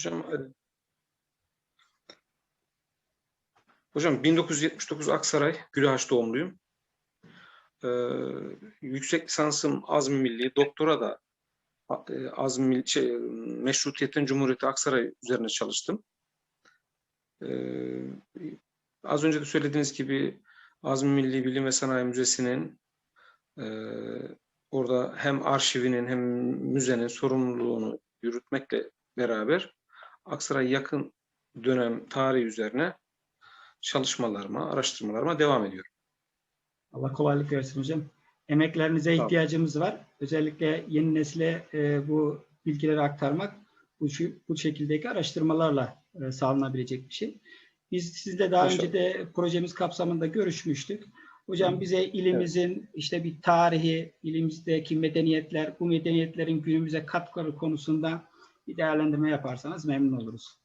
Hocam e, Hocam 1979 Aksaray Gülağaç doğumluyum. Ee, yüksek lisansım Azmi Milli, doktora da e, Azmi Milli- şey, Meşrutiyetin Cumhuriyeti Aksaray üzerine çalıştım. Ee, az önce de söylediğiniz gibi Azmi Milli Bilim ve Sanayi Müzesi'nin e, orada hem arşivinin hem müzenin sorumluluğunu yürütmekle beraber Aksaray yakın dönem tarihi üzerine çalışmalarıma, araştırmalarıma devam ediyorum. Allah kolaylık versin hocam. Emeklerinize ihtiyacımız var. Özellikle yeni nesile e, bu bilgileri aktarmak bu, bu şekildeki araştırmalarla e, sağlanabilecek bir şey. Biz sizle daha İnşallah. önce de projemiz kapsamında görüşmüştük. Hocam bize ilimizin işte bir tarihi, ilimizdeki medeniyetler, bu medeniyetlerin günümüze katkıları konusunda bir değerlendirme yaparsanız memnun oluruz.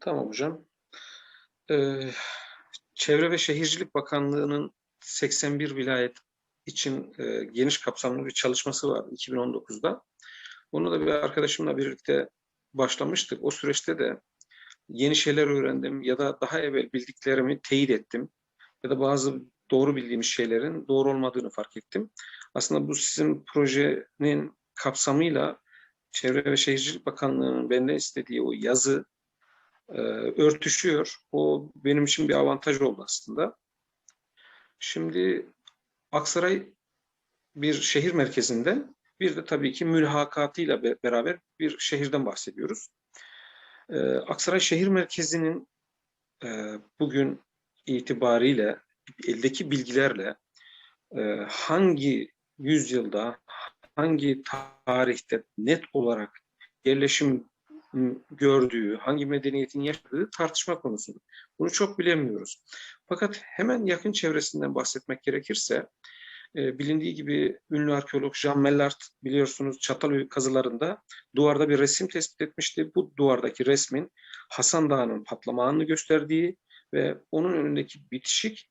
Tamam hocam. Ee, Çevre ve Şehircilik Bakanlığı'nın 81 vilayet için e, geniş kapsamlı bir çalışması var 2019'da. Onu da bir arkadaşımla birlikte başlamıştık. O süreçte de yeni şeyler öğrendim ya da daha evvel bildiklerimi teyit ettim. Ya da bazı doğru bildiğimiz şeylerin doğru olmadığını fark ettim. Aslında bu sizin projenin kapsamıyla Çevre ve Şehircilik Bakanlığı'nın benden istediği o yazı e, örtüşüyor. O benim için bir avantaj oldu aslında. Şimdi Aksaray bir şehir merkezinden bir de tabii ki mülhakatıyla be- beraber bir şehirden bahsediyoruz. E, Aksaray şehir merkezinin e, bugün itibariyle eldeki bilgilerle e, hangi yüzyılda, hangi tarihte net olarak yerleşim m, gördüğü, hangi medeniyetin yaşadığı tartışma konusu. Bunu çok bilemiyoruz. Fakat hemen yakın çevresinden bahsetmek gerekirse, e, bilindiği gibi ünlü arkeolog Jean Mellart biliyorsunuz Çatalhöyük kazılarında duvarda bir resim tespit etmişti. Bu duvardaki resmin Hasan Dağı'nın patlama anını gösterdiği ve onun önündeki bitişik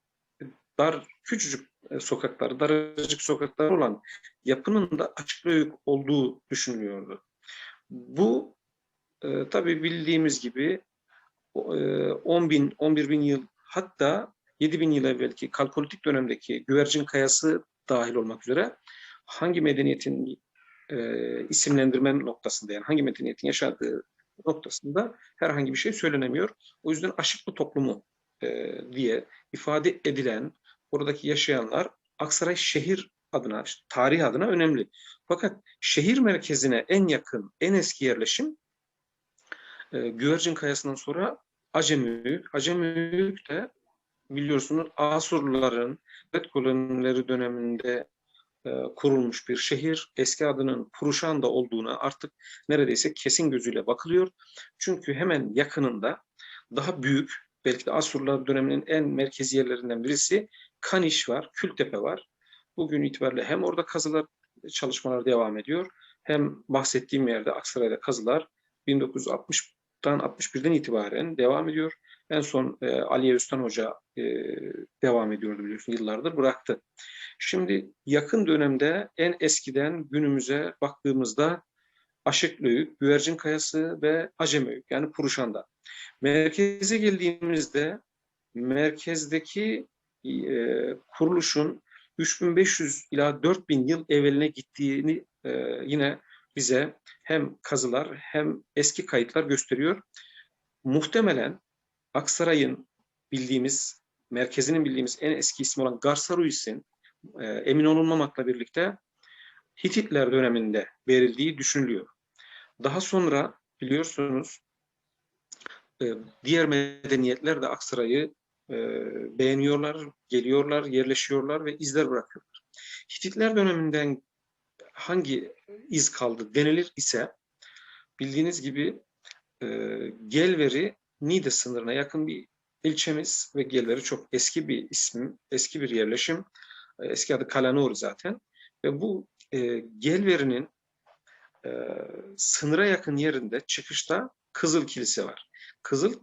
dar küçücük e, sokaklar, daracık sokaklar olan yapının da açık olduğu düşünülüyordu. Bu e, tabii bildiğimiz gibi e, 10 bin, 11 bin yıl hatta 7 bin yıl evvelki kalkolitik dönemdeki güvercin kayası dahil olmak üzere hangi medeniyetin e, isimlendirme noktasında yani hangi medeniyetin yaşadığı noktasında herhangi bir şey söylenemiyor. O yüzden aşıklı toplumu e, diye ifade edilen oradaki yaşayanlar Aksaray şehir adına, tarih adına önemli. Fakat şehir merkezine en yakın, en eski yerleşim e, Güvercin Kayası'ndan sonra Acemiyük. Acemiyük de biliyorsunuz Asurluların Red kolonileri döneminde e, kurulmuş bir şehir. Eski adının Puruşanda olduğuna artık neredeyse kesin gözüyle bakılıyor. Çünkü hemen yakınında daha büyük, belki de Asurlular döneminin en merkezi yerlerinden birisi Kaniş var, Kültepe var. Bugün itibariyle hem orada kazılar çalışmalar devam ediyor, hem bahsettiğim yerde Aksaray'da kazılar 1960'dan 61'den itibaren devam ediyor. En son e, Aliye Üstan Hoca e, devam ediyordu biliyorsun yıllardır bıraktı. Şimdi yakın dönemde en eskiden günümüze baktığımızda Aşıklöyük, Güvercin Kayası ve Acemöyük yani Puruşanda. Merkeze geldiğimizde merkezdeki e, kuruluşun 3500 ila 4000 yıl evveline gittiğini e, yine bize hem kazılar hem eski kayıtlar gösteriyor. Muhtemelen Aksaray'ın bildiğimiz, merkezinin bildiğimiz en eski ismi olan Garsaruis'in e, emin olunmamakla birlikte Hititler döneminde verildiği düşünülüyor. Daha sonra biliyorsunuz e, diğer medeniyetler de Aksaray'ı e, beğeniyorlar, geliyorlar, yerleşiyorlar ve izler bırakıyorlar. Hititler döneminden hangi iz kaldı denilir ise bildiğiniz gibi e, Gelveri Niğde sınırına yakın bir ilçemiz ve Gelveri çok eski bir isim, eski bir yerleşim. E, Eski adı Kalanur zaten. Ve bu e, Gelveri'nin sınıra yakın yerinde çıkışta Kızıl Kilise var. Kızıl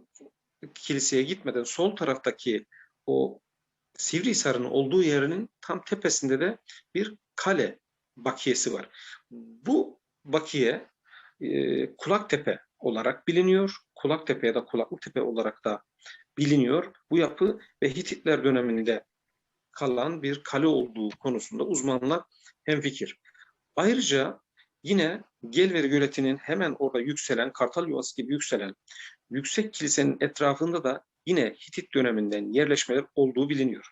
Kilise'ye gitmeden sol taraftaki o Sivrihisar'ın olduğu yerinin tam tepesinde de bir kale bakiyesi var. Bu bakiye e, Kulaktepe olarak biliniyor. Kulaktepe ya da Kulaklıtepe olarak da biliniyor. Bu yapı ve Hititler döneminde kalan bir kale olduğu konusunda uzmanlar hemfikir. Ayrıca yine Gelveri Göleti'nin hemen orada yükselen, Kartal Yuvası gibi yükselen yüksek kilisenin etrafında da yine Hitit döneminden yerleşmeler olduğu biliniyor.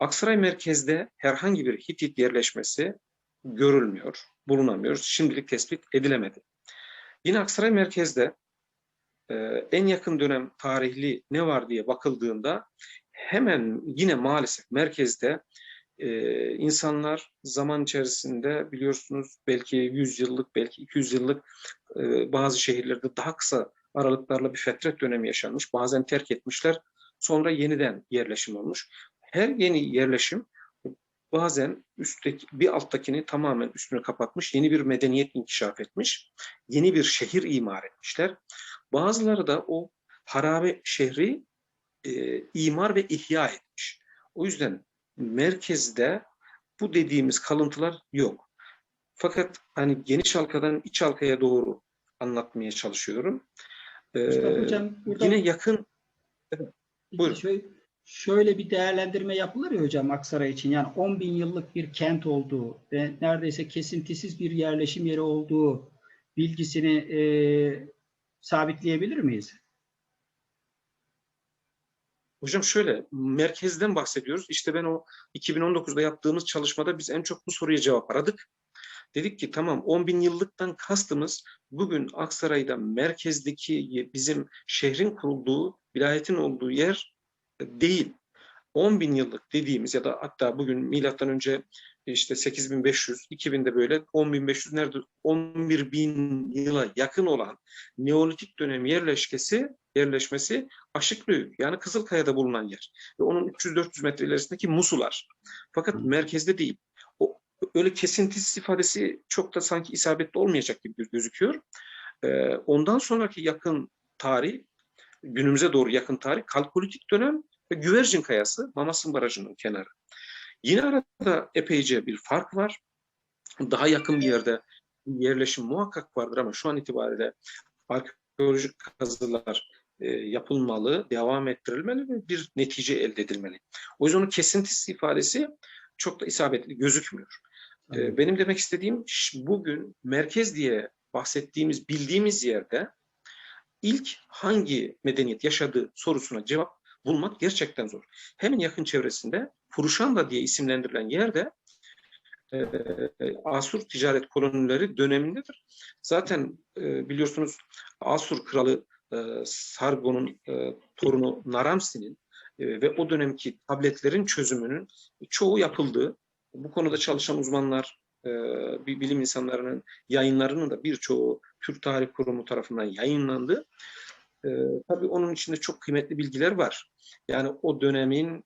Aksaray merkezde herhangi bir Hitit yerleşmesi görülmüyor, bulunamıyor. Şimdilik tespit edilemedi. Yine Aksaray merkezde e, en yakın dönem tarihli ne var diye bakıldığında hemen yine maalesef merkezde e, insanlar zaman içerisinde biliyorsunuz belki 100 yıllık belki 200 yıllık e, bazı şehirlerde daha kısa aralıklarla bir fetret dönemi yaşanmış. Bazen terk etmişler. Sonra yeniden yerleşim olmuş. Her yeni yerleşim bazen üstteki bir alttakini tamamen üstünü kapatmış. Yeni bir medeniyet inkişaf etmiş. Yeni bir şehir imar etmişler. Bazıları da o harabe şehri e, imar ve ihya etmiş. O yüzden merkezde bu dediğimiz kalıntılar yok. Fakat hani geniş halkadan iç halkaya doğru anlatmaya çalışıyorum. Ee, İşte hocam burada yine yakın buyurun. şöyle, şöyle bir değerlendirme yapılır ya hocam Aksaray için. Yani 10 bin yıllık bir kent olduğu ve neredeyse kesintisiz bir yerleşim yeri olduğu bilgisini e, sabitleyebilir miyiz? Hocam şöyle, merkezden bahsediyoruz. İşte ben o 2019'da yaptığımız çalışmada biz en çok bu soruya cevap aradık. Dedik ki tamam 10 bin yıllıktan kastımız bugün Aksaray'da merkezdeki bizim şehrin kurulduğu, vilayetin olduğu yer değil. 10 bin yıllık dediğimiz ya da hatta bugün milattan önce işte 8500, 2000'de böyle 10.500 nerede 11 bin yıla yakın olan Neolitik dönem yerleşkesi yerleşmesi Aşıklığı yani Kızılkaya'da bulunan yer ve onun 300-400 metre ilerisindeki Musular. Fakat merkezde değil. O öyle kesintisiz ifadesi çok da sanki isabetli olmayacak gibi gözüküyor. Ee, ondan sonraki yakın tarih günümüze doğru yakın tarih Kalkolitik dönem ve Güvercin Kayası Mamasın Barajı'nın kenarı. Yine arada epeyce bir fark var. Daha yakın bir yerde yerleşim muhakkak vardır ama şu an itibariyle arkeolojik kazılar e, yapılmalı, devam ettirilmeli ve bir netice elde edilmeli. O yüzden onun kesintisiz ifadesi çok da isabetli gözükmüyor. E, benim demek istediğim bugün merkez diye bahsettiğimiz, bildiğimiz yerde ilk hangi medeniyet yaşadığı sorusuna cevap bulmak gerçekten zor. Hemen yakın çevresinde Furuşanda diye isimlendirilen yerde e, Asur ticaret kolonileri dönemindedir. Zaten e, biliyorsunuz Asur kralı e, Sargon'un e, torunu Naramsi'nin e, ve o dönemki tabletlerin çözümünün çoğu yapıldığı, bu konuda çalışan uzmanlar, e, bilim insanlarının yayınlarının da birçoğu Türk Tarih Kurumu tarafından yayınlandı. E, tabii onun içinde çok kıymetli bilgiler var. Yani o dönemin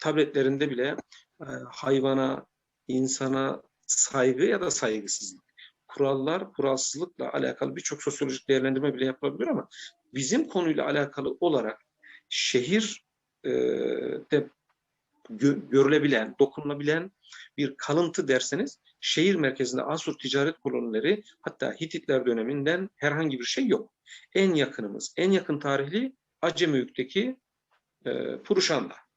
tabletlerinde bile e, hayvana, insana saygı ya da saygısızlık, kurallar, kuralsızlıkla alakalı birçok sosyolojik değerlendirme bile yapılabilir ama bizim konuyla alakalı olarak şehir e, de gö görülebilen, dokunulabilen bir kalıntı derseniz şehir merkezinde Asur ticaret kolonileri hatta Hititler döneminden herhangi bir şey yok. En yakınımız, en yakın tarihli Acemiyük'teki e, Puruşanda.